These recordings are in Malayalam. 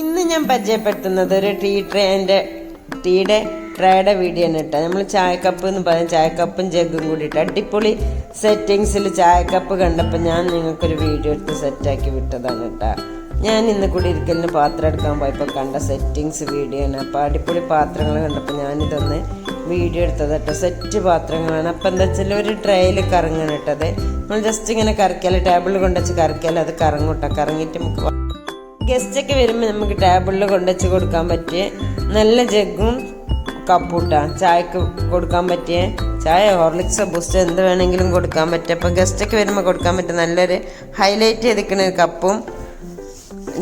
ഇന്ന് ഞാൻ പരിചയപ്പെടുത്തുന്നത് ഒരു ടീ ട്രേന്റെ ടീയുടെ ട്രേയുടെ വീഡിയോ ആണ് കേട്ടോ. നമ്മൾ ചായക്കപ്പ് എന്ന് പറയും. ചായക്കപ്പും ജഗ്ഗും കൂടിയിട്ട് അടിപൊളി സെറ്റിങ്സിൽ ചായക്കപ്പ് കണ്ടപ്പോൾ ഞാൻ നിങ്ങൾക്കൊരു വീഡിയോ എടുത്ത് സെറ്റാക്കി വിട്ടതാണ് കേട്ടോ. ഞാൻ ഇന്ന് കൂടി കുടിയിരിക്കലിന് പാത്രം എടുക്കാൻ പോയപ്പോൾ കണ്ട സെറ്റിങ്സ് വീഡിയോ ആണ്. അപ്പോൾ അടിപൊളി പാത്രങ്ങൾ കണ്ടപ്പോൾ ഞാനിതൊന്ന് വീഡിയോ എടുത്തത് കേട്ടോ. സെറ്റ് പാത്രങ്ങളാണ്. അപ്പം എന്താ വെച്ചാൽ ഒരു ട്രേയിൽ കറങ്ങണം കേട്ടത് നമ്മൾ ജസ്റ്റ് ഇങ്ങനെ കറക്കിയാൽ ടേബിളിൽ കൊണ്ടുവച്ച് കറക്കിയാൽ അത് കറങ്ങും കേട്ടോ. കറങ്ങിയിട്ട് നമുക്ക് ഗസ്റ്റൊക്കെ വരുമ്പോൾ നമുക്ക് ടേബിളിൽ കൊണ്ടുവച്ച് കൊടുക്കാൻ പറ്റിയ നല്ല ജഗ്ഗും കപ്പൂട്ട ചായക്ക് കൊടുക്കാൻ പറ്റിയ ചായ ഹോർലിക്സോ ബൂസ്റ്റോ എന്ത് വേണമെങ്കിലും കൊടുക്കാൻ പറ്റും അപ്പോൾ ഗസ്റ്റൊക്കെ വരുമ്പോൾ കൊടുക്കാൻ പറ്റും നല്ലൊരു ഹൈലൈറ്റ് ചെയ്തിരിക്കുന്ന ഒരു കപ്പും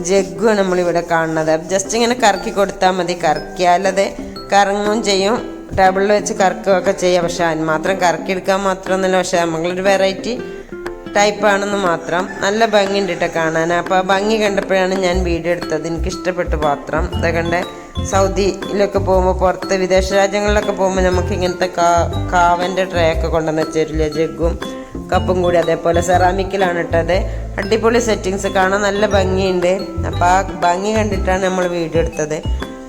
ജഗ്ഗും നമ്മളിവിടെ കാണുന്നത്. ജസ്റ്റ് ഇങ്ങനെ കറക്കി കൊടുത്താൽ മതി. കറക്കിയാലത് കറങ്ങും ചെയ്യും. ടേബിളിൽ വെച്ച് കറക്കുകയൊക്കെ ചെയ്യാം. പക്ഷെ അതിന് മാത്രം കറക്കി കറക്കിയെടുക്കാൻ മാത്രമൊന്നുമില്ല പക്ഷെ നമ്മളൊരു വെറൈറ്റി ടൈപ്പാണെന്ന് മാത്രം. നല്ല ഭംഗിയുണ്ട് കേട്ടോ കാണാൻ. അപ്പോൾ ഭംഗി കണ്ടപ്പോഴാണ് ഞാൻ വീഡിയോ എടുത്തത്. എനിക്ക് ഇഷ്ടപ്പെട്ട പാത്രം. ഇതൊക്കെ സൗദിയിലൊക്കെ പോകുമ്പോൾ പുറത്ത് വിദേശ രാജ്യങ്ങളിലൊക്കെ പോകുമ്പോൾ നമുക്ക് ഇങ്ങനത്തെ കാ കാവന്റെ ട്രേ ഒക്കെ കൊണ്ടുവന്ന് വെച്ചിട്ടില്ല? ജഗ്ഗും കപ്പും കൂടി അതേപോലെ സെറാമിക്കിലാണ് ഇട്ടത്. അടിപൊളി സെറ്റിങ്സ് കാണാൻ നല്ല ഭംഗിയുണ്ട്. അപ്പോൾ ആ ഭംഗി കണ്ടിട്ടാണ് നമ്മൾ വീഡിയോ എടുത്തത്.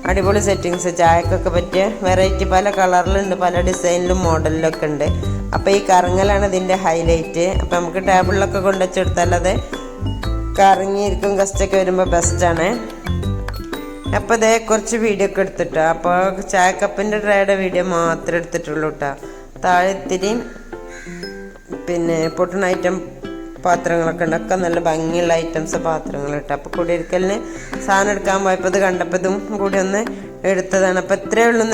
അടിപൊളി സെറ്റിങ്സ് ചായക്കൊക്കെ പറ്റിയ വെറൈറ്റി പല കളറിലുണ്ട് പല ഡിസൈനിലും മോഡലിലൊക്കെ ഉണ്ട്. അപ്പോൾ ഈ കറങ്ങലാണ് ഇതിന്റെ ഹൈലൈറ്റ് അപ്പോൾ നമുക്ക് ടേബിളിലൊക്കെ കൊണ്ടുവച്ചെടുത്താൽ അത് കറങ്ങിയിരിക്കും ഗസ്റ്റൊക്കെ വരുമ്പോൾ ബെസ്റ്റാണ് അപ്പോൾ ഇതേ കുറച്ച് വീഡിയോ ഒക്കെ എടുത്തിട്ടോ. അപ്പോൾ ചായക്കപ്പിന്റെ ട്രേയുടെ വീഡിയോ മാത്രമേ എടുത്തിട്ടുള്ളൂ കേട്ടോ താഴെ ഇത്തിരി പിന്നെ പൊട്ടുന്ന ഐറ്റം പാത്രങ്ങളൊക്കെ ഉണ്ട്. ഒക്കെ നല്ല ഭംഗിയുള്ള ഐറ്റംസ് പാത്രങ്ങൾ കേട്ടോ അപ്പോൾ കുടിയിരിക്കലിന് സാധനം എടുക്കാൻ പോയപ്പോൾ ഇത് കണ്ടപ്പോൾ ഇതും കൂടി ഒന്ന് എടുത്തതാണ്. അപ്പോൾ ഇത്രയേ ഉള്ളൂ